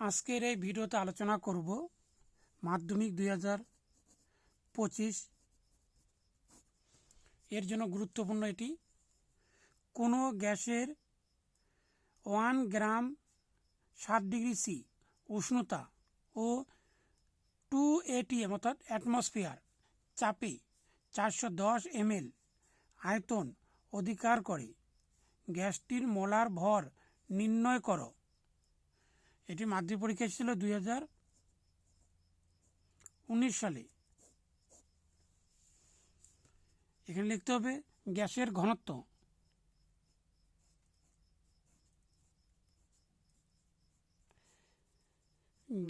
আজকের এই ভিডিওতে আলোচনা করব মাধ্যমিক দুই হাজার পঁচিশ। এর জন্য গুরুত্বপূর্ণ এটি। কোনো গ্যাসের ওয়ান গ্রাম সাত ডিগ্রি সি উষ্ণতা ও টু এটিএম অর্থাৎ অ্যাটমসফিয়ার চাপে চারশো দশ এমএল আয়তন অধিকার করে। গ্যাসটির মোলার ভর নির্ণয় করো। এটি মাধ্যমিক পরীক্ষা ছিল দুই হাজার উনিশ সালে। এখানে লিখতে হবে গ্যাসের ঘনত্ব।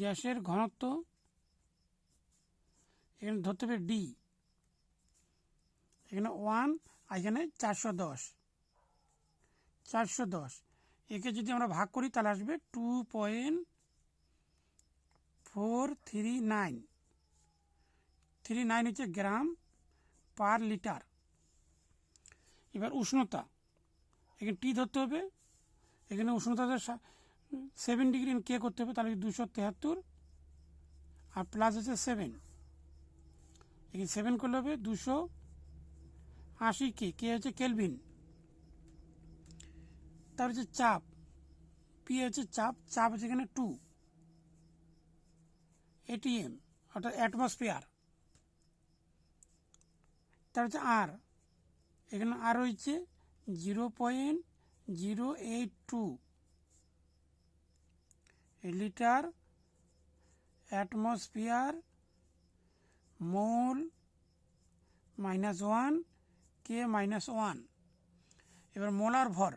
গ্যাসের ঘনত্ব, এখানে ধরতে হবে ডি। এখানে ওয়ান এখানে চারশো দশ। চারশো দশ। একে যদি আমরা ভাগ করি, তাহলে আসবে two point four three nine three nine হচ্ছে গ্রাম পার লিটার। এবার উষ্ণতা, এখানে টি ধরতে হবে, এখানে উষ্ণতা সেভেন ডিগ্রি কে করতে হবে, তাহলে দুশো তেহাত্তর, আর প্লাস হচ্ছে সেভেন এখানে সেভেন করলে হবে দুশো আশি কে কে হচ্ছে কেলভিন তার হচ্ছে চাপ। পি হচ্ছে চাপ চাপ হচ্ছে এখানে টু এটিএম অর্থাৎ অ্যাটমসফিয়ার তার হচ্ছে আর এখানে আর হচ্ছে zero point zero eight two litre atmosphere mole minus one K minus one এবার মোলার ভর।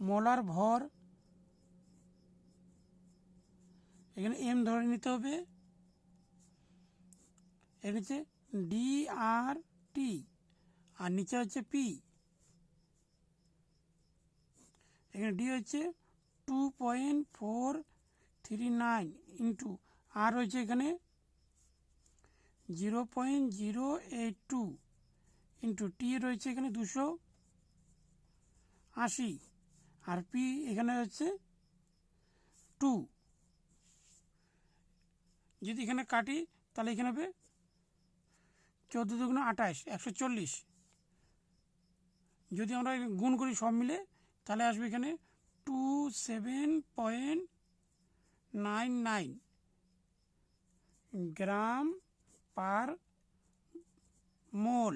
মোলার ভর। এখানে এম ধরে নিতে হবে। এখানে হচ্ছে ডি আর টি আর নিচে হচ্ছে পি এখানে ডি হচ্ছে two point four three nine into R হচ্ছে এখানে zero point zero eight two into T রয়েছে এখানে দুশো আশি। আর পি এখানে হচ্ছে টু যদি এখানে কাটি, তাহলে এখানে হবে চোদ্দ দুগুণ আঠাশ, একশো চল্লিশ। যদি আমরা গুণ করি সব মিলে, তাহলে আসবে এখানে two seven point nine nine gram per mole.